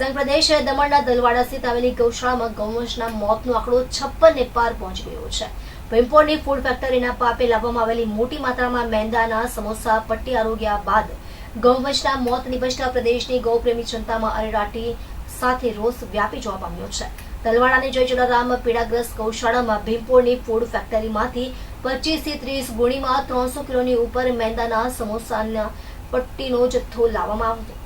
સંઘ પ્રદેશ દમણના દલવાડા સ્થિત આવેલી ગૌશાળામાં ગૌવંશના મોતનો આંકડો છપ્પન ને પાર પહોંચી ગયો છે. ભીમપોરની ફૂડ ફેક્ટરીના પાપે લાવવામાં આવેલી મોટી માત્રામાં મેંદાના સમોસા, પટ્ટી આરોગ્યા બાદ ગૌવંશના મોત નિપજતા પ્રદેશની ગૌપ્રેમી જનતામાં અરેરાટી સાથે રોષ વ્યાપી જોવા પામ્યો છે. તલવાડાની જય જલારામ પીડાગ્રસ્ત ગૌશાળામાં ભીમપોરની ફૂડ ફેક્ટરીમાંથી પચીસથી ત્રીસ ગુણીમાં ત્રણસો કિલોની ઉપર મેંદાના સમોસાના પટ્ટીનો જથ્થો લાવવામાં આવ્યો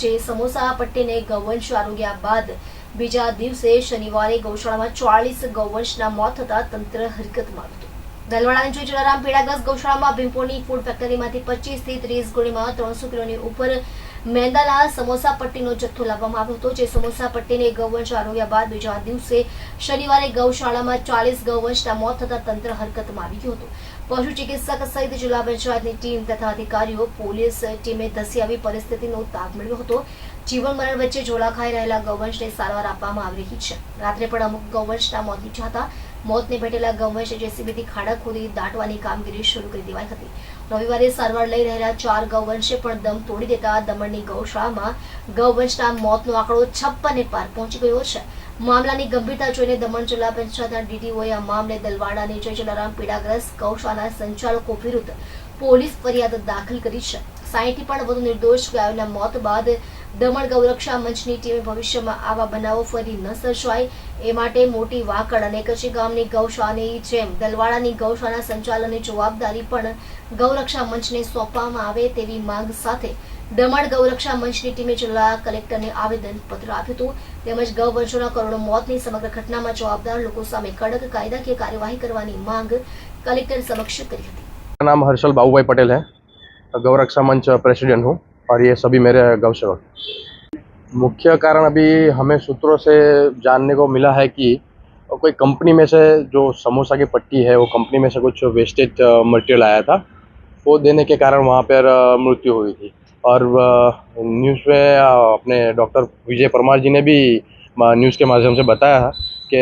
જે સમોસા પટ્ટીને ગૌવંશ આરોગ્યા બાદ બીજા દિવસે શનિવારે ગૌશાળામાં ચાલીસ ગૌવંશના મોત થતા તંત્ર હરકતમાં હતું. દલવાડાની જોઈ જલારામ પીડાગ્રસ્ત ગૌશાળામાં ભીમપોરની ફૂડ ફેક્ટરીમાંથી પચીસથી ત્રીસ ગુણીમાં ત્રણસો કિલોની ઉપર મેંદાના સમોસા પટ્ટીનો જથ્થો લાવવામાં આવ્યો હતો, જે સમોસા પટ્ટીને ગૌવંશ આરોગ્યા બાદ બીજા દિવસે શનિવારે ગૌશાળામાં ચાલીસ ગૌવંશના મોત થતા તંત્ર હરકતમાં આવી ગયું હતું. પશુ ચિકિત્સક સહિત જિલ્લા પંચાયતની ટીમ તથા અધિકારીઓ પોલીસ ટીમે ધસી આવી પરિસ્થિતિનો તાગ મેળવ્યો હતો. જીવન મરણ વચ્ચે ઝોલા રહેલા ગૌવંશને સારવાર આપવામાં આવી રહી છે. રાત્રે પણ અમુક ગૌવંશના મોત નીચા હતા. મોતને ભેટેલા ગૌવંશે જેસીબીથી ખાડા ખોદી દાટવાની કામગીરી શરૂ કરી દેવાઈ હતી. રવિવારે સારવાર લઈ રહેલા ચાર ગૌવંશે પણ દમ તોડી દેતા દમણની ગૌશાળામાં ગૌવંશના મોતનો આંકડો છપ્પને પાર પહોંચી ગયો છે. મામલાની ગંભીરતા જોઈને દમણ જિલ્લા પંચાયતના ડીડીઓએ આ મામલે દલવાડાની જય જલારામ પીડાગ્રસ્ત ગૌશાળાના સંચાલકો વિરુદ્ધ પોલીસ ફરિયાદ દાખલ કરી છે. સાહીઠથી પણ વધુ નિર્દોષ ગાયોના મોત બાદ દમણ ગૌરક્ષા મંચની ટીમે ભવિષ્યમાં આવા બનાવો ફરી ન સર્જાય, એ માટે મોટી વાકડ અને કચ્છી ગામની ગૌશાળાની જેમ. દલવાડાની ગૌશાળાના સંચાલનની જવાબદારી પણ ગૌરક્ષા મંચને સોંપવામાં આવે તેવી માંગ સાથે દમણ ગૌરક્ષા મંચની ટીમે જિલ્લા કલેક્ટરને આવેદન પત્ર આપ્યું હતું. તેમજ ગૌવંશોના કરોડો મોતની સમગ્ર ઘટનામાં જવાબદાર લોકો સામે કડક કાયદાકીય કાર્યવાહી કરવાની માંગ કલેક્ટર સમક્ષ કરી હતી. નામ હર્ષલ બાબુભાઈ પટેલ હૈ. ગૌરક્ષા મંચ પ્રેસિડેન્ટ હું. और ये सभी मेरे गौ सेवक मुख्य कारण अभी हमें सूत्रों से जानने को मिला है कि कोई कंपनी में से जो समोसा की पट्टी है, वो कंपनी में से कुछ वेस्टेज मटेरियल आया था, वो देने के कारण वहाँ पर मृत्यु हुई थी। और न्यूज़ में अपने डॉक्टर विजय परमार जी ने भी न्यूज़ के माध्यम से बताया कि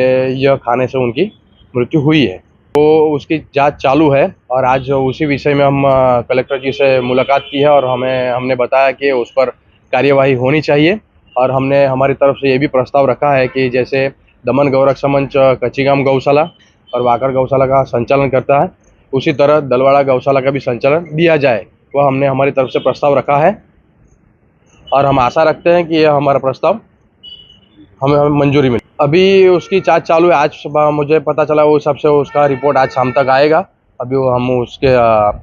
यह खाने से उनकी मृत्यु हुई है। तो उसकी जाँच चालू है और आज उसी विषय में हम कलेक्टर जी से मुलाकात की है और हमें, हमने बताया कि उस पर कार्यवाही होनी चाहिए और हमने, हमारी तरफ़ से ये भी प्रस्ताव रखा है कि जैसे दमन गौरक्षा मंच कच्चीगाम गौशाला और वाकर गौशाला का संचालन करता है, उसी तरह दलवाड़ा गौशाला का भी संचालन दिया जाए, वह हमने, हमारी तरफ़ से प्रस्ताव रखा है। और हम आशा रखते हैं कि यह हमारा प्रस्ताव हमें मंजूरी अभी उसकी जाँच चालू है, आज सुबह मुझे पता चला वो सबसे उसका रिपोर्ट आज शाम तक आएगा। अभी वो हम उसके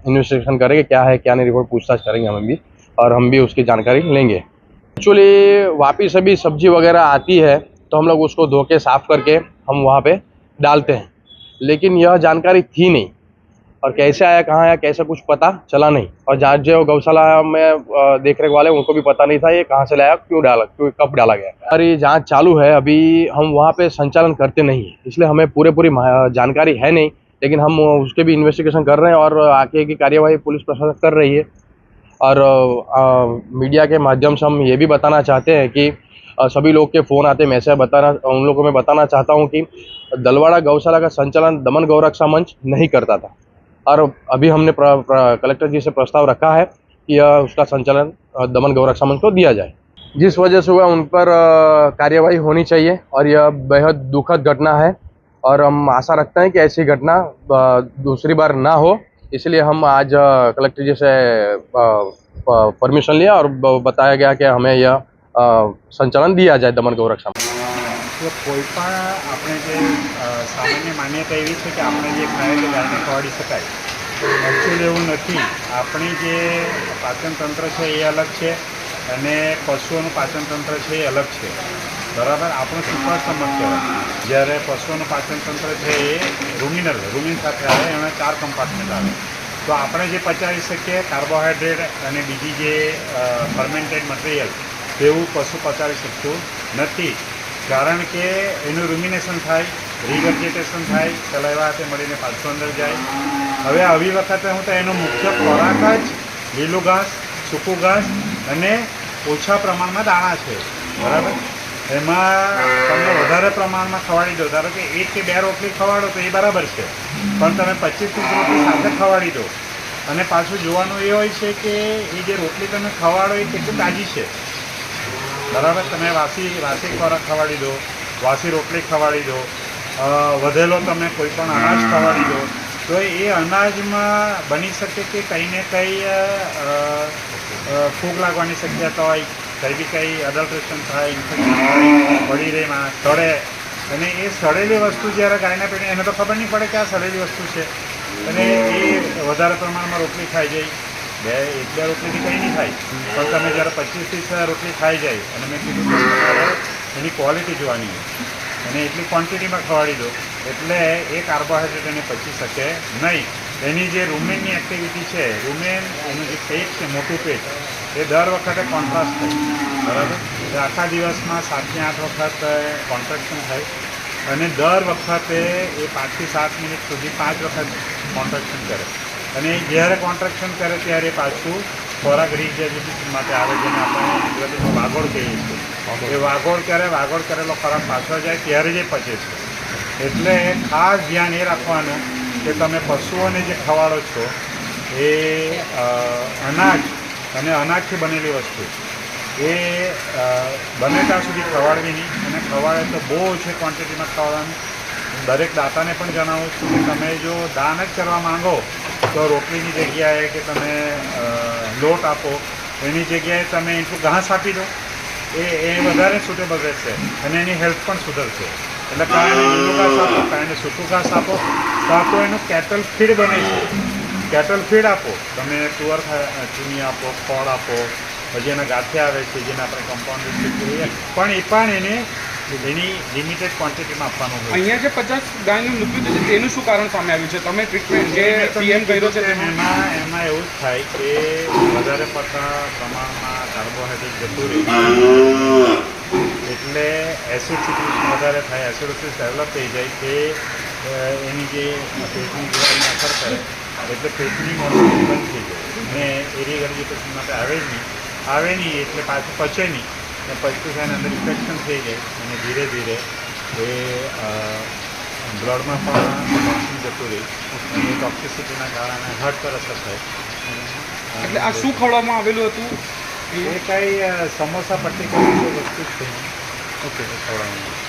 इन्वेस्टिगेशन करेंगे, क्या है, क्या नहीं, रिपोर्ट पूछताछ करेंगे हम भी, और हम भी उसकी जानकारी लेंगे। एक्चुअली वापिस अभी सब्ज़ी वगैरह आती है तो हम लोग उसको धो के साफ़ करके हम वहाँ पे डालते हैं। लेकिन यह जानकारी थी नहीं। और कैसे आया कहाँ आया कैसे कुछ पता चला नहीं। और जहाँ जो गौशाला में देख रेख वाले उनको भी पता नहीं था ये कहाँ से लाया क्यों डाला क्यों कब डाला गया। और ये जाँच चालू है अभी हम वहाँ पे संचालन करते नहीं हैं। इसलिए हमें पूरे पूरी जानकारी है नहीं लेकिन हम उसके भी इन्वेस्टिगेशन कर रहे हैं और आगे की कार्यवाही पुलिस प्रशासन कर रही है। और अ, मीडिया के माध्यम से हम ये भी बताना चाहते हैं कि अ, सभी लोग के फ़ोन आते मैसेज बताना उन लोगों को मैं बताना चाहता हूँ कि दलवाड़ा गौशाला का संचालन दमन गौरक्षा मंच नहीं करता था। और अभी हमने प्र, प्र, कलेक्टर जी से प्रस्ताव रखा है कि उसका संचालन दमन गौरक्षा मंच को दिया जाए। जिस वजह से हुआ उन पर कार्यवाही होनी चाहिए और यह बेहद दुखद घटना है और हम आशा रखते हैं कि ऐसी घटना दूसरी बार ना हो। इसलिए हम आज कलेक्टर जी से परमिशन लिया और बताया गया कि हमें यह संचालन दिया जाए दमन गौरक्षा તો કોઈ પણ, આપણે જે સામાન્ય માન્યતા એવી છે કે આપણે જે ખાય તે ગાયને ખવાડી શકાય. એકચ્યુઅલી એવું નથી. આપણી જે પાચન તંત્ર છે એ અલગ છે અને પશુઓનું પાચનતંત્ર છે એ અલગ છે. બરાબર? આપણું સુપર સ્ટમક કહેવાય. જ્યારે પશુઓનું પાચનતંત્ર છે એ રૂમિનલ રૂમિન સાથે આવે એમાં ચાર કમ્પાર્ટમેન્ટ આવે. તો આપણે જે પચાવી શકીએ કાર્બોહાઈડ્રેટ અને બીજી જે ફર્મેન્ટેડ મટીરિયલ તેવું પશુ પચાવી શકતું નથી. કારણ કે એનું રૂમિનેશન થાય રિગર્જેટેશન થાય, ચલાવ્યા હાથે મળીને પાછું અંદર જાય. હવે આવી વખતે હું તો એનો મુખ્ય ખોરાક જ લીલું ઘાસ, સૂકું ઘાસ અને ઓછા પ્રમાણમાં દાણા છે. બરાબર? એમાં તમે વધારે પ્રમાણમાં ખવાડી દો. ધારો કે એક કે બે રોટલી ખવાડો તો એ બરાબર છે. પણ તમે પચીસ ત્રીસ રોટલી સાથે ખવાડી દો. અને પાછું જોવાનું એ હોય છે કે એ જે રોટલી તમે ખવાડો એ કેટલી તાજી છે. બરાબર? તમે વાસી વાસી ખોરાક ખવાડી દો, વાસી રોટલી ખવાડી દો વધેલો તમે કોઈ પણ અનાજ ખવાડી દો. તો એ અનાજમાં બની શકે કે કંઈ ને કંઈ ફૂગ લાગવાની શક્યતા હોય, કંઈ બી કંઈ અડલ્ટ્રેશન થાય ઇન્ફેક્શન થાય, પડી રહે માણસ સડે. અને એ સડેલી વસ્તુ જ્યારે ગાયના પેટે, એને તો ખબર નહીં પડે કે આ સડેલી વસ્તુ છે. અને એ વધારે પ્રમાણમાં રોટલી ખાઈ જાય. બે એક બે રોટલીથી કંઈ નહીં થાય પણ તમે જ્યારે પચીસ ત્રીસ રોટલી ખાઈ જાય, અને મેં કીધું એની ક્વોલિટી જોવાની અને એટલી ક્વોન્ટિટીમાં ખવાડી દો. એટલે એ કાર્બોહાઈડ્રેટ એને પચી શકે નહીં. એની જે રૂમેનની એક્ટિવિટી છે રૂમેન એનું જે પેટ છે, મોટું પેટ, એ દર વખતે કોન્ટ્રાસ્ટ થાય. બરાબર? આખા દિવસમાં સાતથી આઠ વખત કોન્ટ્રાક્શન થાય. અને દર વખતે એ પાંચથી સાત મિનિટ સુધી પાંચ વખત કોન્ટ્રાક્શન કરે. અને જ્યારે કોન્ટ્રાક્શન કરે ત્યારે પાછું ખોરાક રિજેજિટેશન માટે આવે જેને આપણે ગુજરાતીમાં વાગોળ કહીએ છીએ. એ વાગોળ કરે વાગોળ કરેલો ખોરાક પાછો જાય ત્યારે જ પચે છે. એટલે ખાસ ધ્યાન એ રાખવાનું કે તમે પશુઓને જે ખવાડો છો એ અનાજ અને અનાજથી બનેલી વસ્તુ. એ બને ત્યાં સુધી ખવાડવી નહીં અને ખવાડે તો બહુ ઓછી ક્વોન્ટિટીમાં ખવાડવાનું. દરેક દાતાને પણ જણાવું છું કે તમે જો દાન જ કરવા માંગો તો રોટલીની જગ્યાએ કે તમે લોટ આપો, એની જગ્યાએ તમે એટલું ઘાસ આપી દો, એ એ વધારે સુટેબલ રહેશે અને એની હેલ્થ પણ સુધરશે. એટલે કાંઈ લીલું ઘાસ આપો કાંઈને સૂકું ઘાસ આપો, કાં તો એનું કેટલ ફીડ બને છે. કેટલ ફીડ આપો, તમે તુવર ચીની આપો ખોળ આપો, પછી એના ગાંઠે આવે છે, જેને આપણે કમ્પાઉન્ડ પણ એ પણ એને એની લિમિટેડ ક્વોન્ટિટીમાં આપવાનું હોય. અહીંયા જે પચાસ ગાયનું મૃત્યુ થયું છે તેનું શું કારણ સામે આવ્યું છે? તમે ટ્રીટમેન્ટ જે પીએમ કર્યો છે એમાં એમાં એવું જ થાય કે વધારે પડતા પ્રમાણમાં કાર્બોહાઈડ્રેટ જતું એટલે એસિડ વધારે થાય એસિડિસિસ ડેવલપ થઈ જાય કે એની જે પેટની દિવાલને અસર કરે. એટલે પેટની મોટી બંધ થઈ જાય. અને એરી ગર્જિટેશન માટે આવે જ નહીં. આવે નહીં એટલે પાછું પચે નહીં. અને અંદર ઇન્ફેક્શન થઈ જાય અને ધીરે ધીરે એ બ્લડમાં પણ ટોક્સિન જતું રહે. એ ટોક્સિસિટીના કારણે હાર્ટ પર અસર થાય. એટલે આ શું ખવડાવવામાં આવેલું હતું? એ કાંઈ સમોસા પટ્ટી કરી વસ્તુ જ થઈ ઓકે ખવડાવવામાં